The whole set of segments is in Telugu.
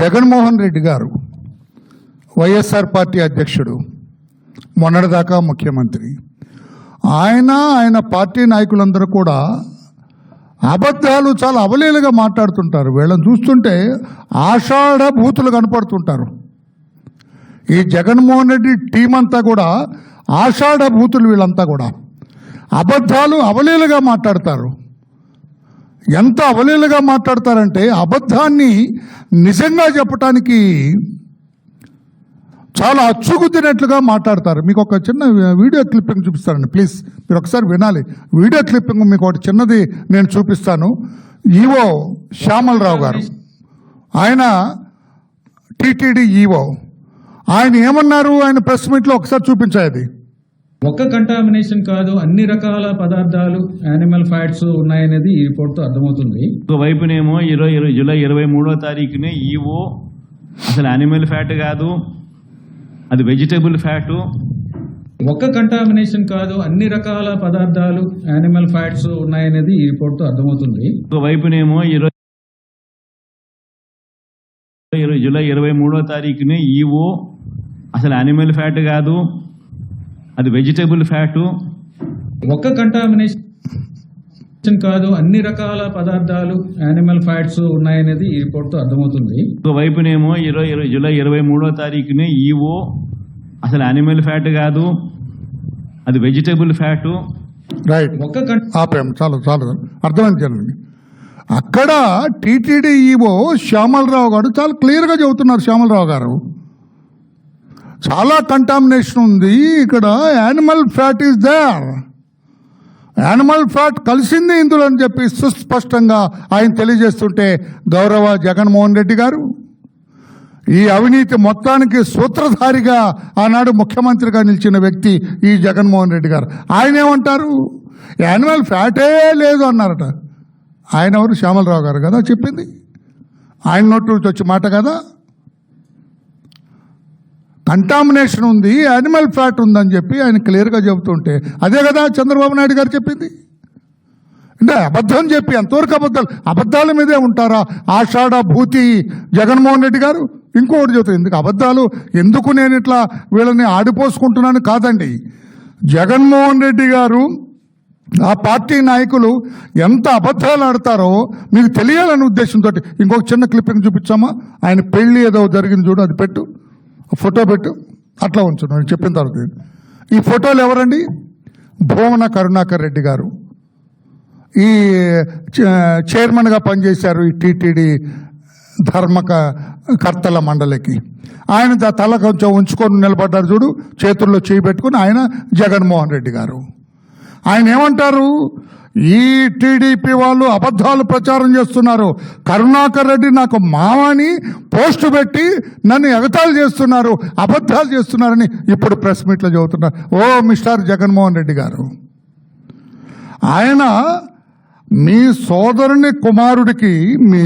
జగన్మోహన్ రెడ్డి గారు వైఎస్ఆర్ పార్టీ అధ్యక్షుడు మొన్నటిదాకా ముఖ్యమంత్రి. ఆయన ఆయన పార్టీ నాయకులందరూ కూడా అబద్ధాలు చాలా అవలీలుగా మాట్లాడుతుంటారు. వీళ్ళని చూస్తుంటే ఆషాఢ భూతులు కనపడుతుంటారు. ఈ జగన్మోహన్ రెడ్డి టీం అంతా కూడా ఆషాఢ భూతులు వీళ్ళంతా కూడా. అబద్ధాలు అవలీలుగా మాట్లాడతారు. ఎంత అవలీలుగా మాట్లాడతారంటే అబద్ధాన్ని నిజంగా చెప్పటానికి చాలా అచ్చుగుద్దినట్లుగా మాట్లాడతారు. మీకు ఒక చిన్న వీడియో క్లిప్పింగ్ చూపిస్తానండి ప్లీజ్. మీరు ఒకసారి వినాలి. వీడియో క్లిప్పింగ్ మీకు ఒకటి చిన్నది నేను చూపిస్తాను. ఈవో శ్యామలరావు గారు. ఆయన టీటీడీ ఈవో. ఆయన ఏమన్నారు? ఆయన ప్రెస్ మీట్లో ఒకసారి చూపించాయి ఒక్క కంటామినేషన్ కాదు అన్ని రకాల పదార్థాలు యానిమల్ ఫ్యాట్స్ ఉన్నాయనేది ఈ రిపోర్ట్తో అర్థమవుతుంది. వైపునేమో ఇరవై ఇరవై జూలై ఇరవై మూడో తారీఖునే ఈవో అసలు యానిమల్ ఫ్యాట్ కాదు అది వెజిటేబుల్ ఫ్యాటు ఒక్క కంటామినేషన్ కాదు అన్ని రకాల పదార్థాలు యానిమల్ ఫ్యాట్స్ ఉన్నాయనేది ఈ రిపోర్ట్తో అర్థమవుతుంది. వైపునేమో ఇరవై ఇరవై జూలై ఇరవై మూడో తారీఖునే ఈవో అసలు యానిమల్ ఫ్యాట్ కాదు అది వెజిటేబుల్ ఫ్యాటు ఒక్క కంటామినేషన్ కాదు అన్ని రకాల పదార్థాలు యానిమల్ ఫ్యాట్స్ ఉన్నాయనేది ఈ రిపోర్ట్తో అర్థమవుతుంది వైపునేమో ఇరవై ఇరవై జూలై ఇరవై మూడో తారీఖునే ఈవో అసలు యానిమల్ ఫ్యాట్ కాదు అది వెజిటేబుల్ ఫ్యాటు రైట్ ఒక్క ఆపాము చాలు చాలు. అర్థమైంది అక్కడ టీటీడీ ఈవో శ్యామలరావు గారు చాలా క్లియర్గా చెబుతున్నారు శ్యామలరావు గారు. చాలా కంటామినేషన్ ఉంది. ఇక్కడ animal fat is there animal fat కలిసింది ఇందులో అని చెప్పి సుస్పష్టంగా ఆయన తెలియజేస్తుంటే గౌరవ జగన్మోహన్ రెడ్డి గారు ఈ అవినీతి మొత్తానికి సూత్రధారిగా ఆనాడు ముఖ్యమంత్రిగా నిలిచిన వ్యక్తి ఈ జగన్మోహన్ రెడ్డి గారు. ఆయన ఏమంటారు? యానిమల్ ఫ్యాటే లేదు అన్నారట. ఆయన ఎవరు? శ్యామలరావు గారు కదా చెప్పింది. ఆయన నోటి వచ్చి వచ్చే మాట కదా? కంటామినేషన్ ఉంది యానిమల్ ఫ్యాట్ ఉందని చెప్పి ఆయన క్లియర్గా చెబుతుంటే అదే కదా చంద్రబాబు నాయుడు గారు చెప్పింది? అంటే అబద్ధం చెప్పి ఎంతవరకు అబద్ధాలు అబద్ధాల మీదే ఉంటారా? ఆషాఢ భూతి జగన్మోహన్ రెడ్డి గారు? ఇంకొకటి చెబుతుంది ఎందుకు అబద్ధాలు? ఎందుకు నేను ఇట్లా వీళ్ళని ఆడిపోసుకుంటున్నాను కాదండి. జగన్మోహన్ రెడ్డి గారు ఆ పార్టీ నాయకులు ఎంత అబద్ధాలు ఆడతారో మీకు తెలియాలనే ఉద్దేశంతో ఇంకొక చిన్న క్లిప్పింగ్ చూపించామా ఆయన పెళ్ళి ఏదో జరిగింది చూడు అది పెట్టు. ఫోటో పెట్టు. అట్లా ఉంచు నేను చెప్పిన తర్వాత ఈ ఫోటోలు ఎవరండి? భువన కరుణాకర్ రెడ్డి గారు. ఈ చైర్మన్గా పనిచేశారు ఈ టీటీడీ ధర్మక కర్తల మండలికి. ఆయన తల కొంచెం ఉంచుకొని నిలబడ్డారు చూడు చేతుల్లో చేయి పెట్టుకుని ఆయన జగన్మోహన్ రెడ్డి గారు. ఆయన ఏమంటారు? ఈ టీడీపీ వాళ్ళు అబద్ధాలు ప్రచారం చేస్తున్నారు. కరుణాకర్ రెడ్డి నాకు మామని పోస్టు పెట్టి నన్ను ఎగతాలు చేస్తున్నారు అబద్ధాలు చేస్తున్నారని ఇప్పుడు ప్రెస్ మీట్లో చెబుతున్నారు. ఓ మిస్టర్ జగన్మోహన్ రెడ్డి గారు ఆయన మీ సోదరుని కుమారుడికి మీ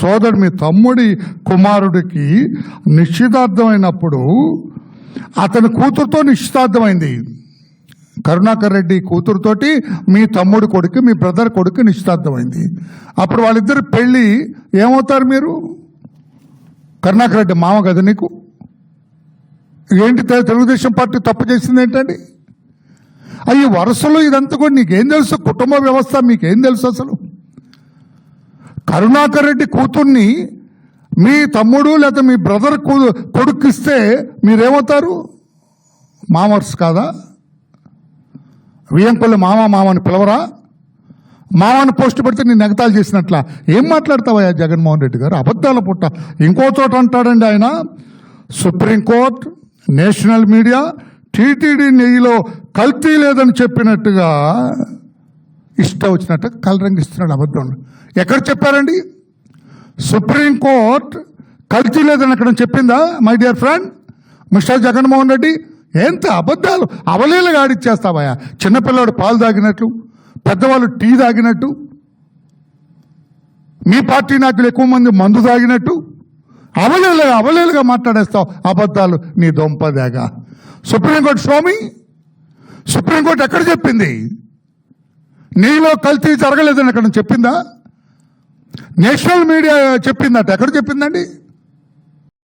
సోదరుడు మీ తమ్ముడి కుమారుడికి నిశ్చితార్థమైనప్పుడు అతని కూతురుతో నిశ్చితార్థమైంది. కరుణాకర్ రెడ్డి కూతురుతోటి మీ తమ్ముడు కొడుకు మీ బ్రదర్ కొడుకు నిశ్చితార్థమైంది. అప్పుడు వాళ్ళిద్దరు పెళ్ళి ఏమవుతారు మీరు? కరుణాకర్ రెడ్డి మామ కదా నీకు? ఏంటి తెలుగుదేశం పార్టీ తప్పు చేసింది ఏంటండి? అయ్యి వరుసలో ఇదంతా కూడా నీకేం తెలుసు? కుటుంబ వ్యవస్థ మీకేం తెలుసు అసలు? కరుణాకర్ రెడ్డి కూతుర్ని మీ తమ్ముడు లేదా మీ బ్రదర్ కొడుకు ఇస్తే మీరేమవుతారు? మామర్స్ కాదా? వియంకొల్లి మామ మామని పిలవరా? మామని పోస్ట్ పెడితే నేను ఎగతాలు చేసినట్ల. ఏం మాట్లాడతావయ్యా జగన్మోహన్ రెడ్డి గారు? అబద్ధాల పుట్ట. ఇంకో చోట అంటాడండి ఆయన. సుప్రీంకోర్టు నేషనల్ మీడియా టీటీడీ నెయ్యిలో కల్తీ లేదని చెప్పినట్టుగా ఇష్టం వచ్చినట్టు కలరంగిస్తున్నాడు అబద్ధం. ఎక్కడ చెప్పారండి? సుప్రీంకోర్టు కల్తీ లేదని అక్కడ చెప్పిందా my dear friend? Mister Jaganmohan Reddy ఎంత అబద్ధాలు? అవలీలగా ఆడిచ్చేస్తావయ్యా. చిన్నపిల్లాడు పాలు తాగినట్లు పెద్దవాళ్ళు టీ తాగినట్టు మీ పార్టీ నాయకులు ఎక్కువ మంది మందు తాగినట్టు అవలేలుగా అవలేలుగా మాట్లాడేస్తావు అబద్ధాలు నీ దొంపదేగా. సుప్రీంకోర్టు స్వామి సుప్రీంకోర్టు ఎక్కడ చెప్పింది? నీలో కల్తీ జరగలేదని అక్కడ చెప్పిందా? నేషనల్ మీడియా చెప్పిందట. ఎక్కడ చెప్పిందండి?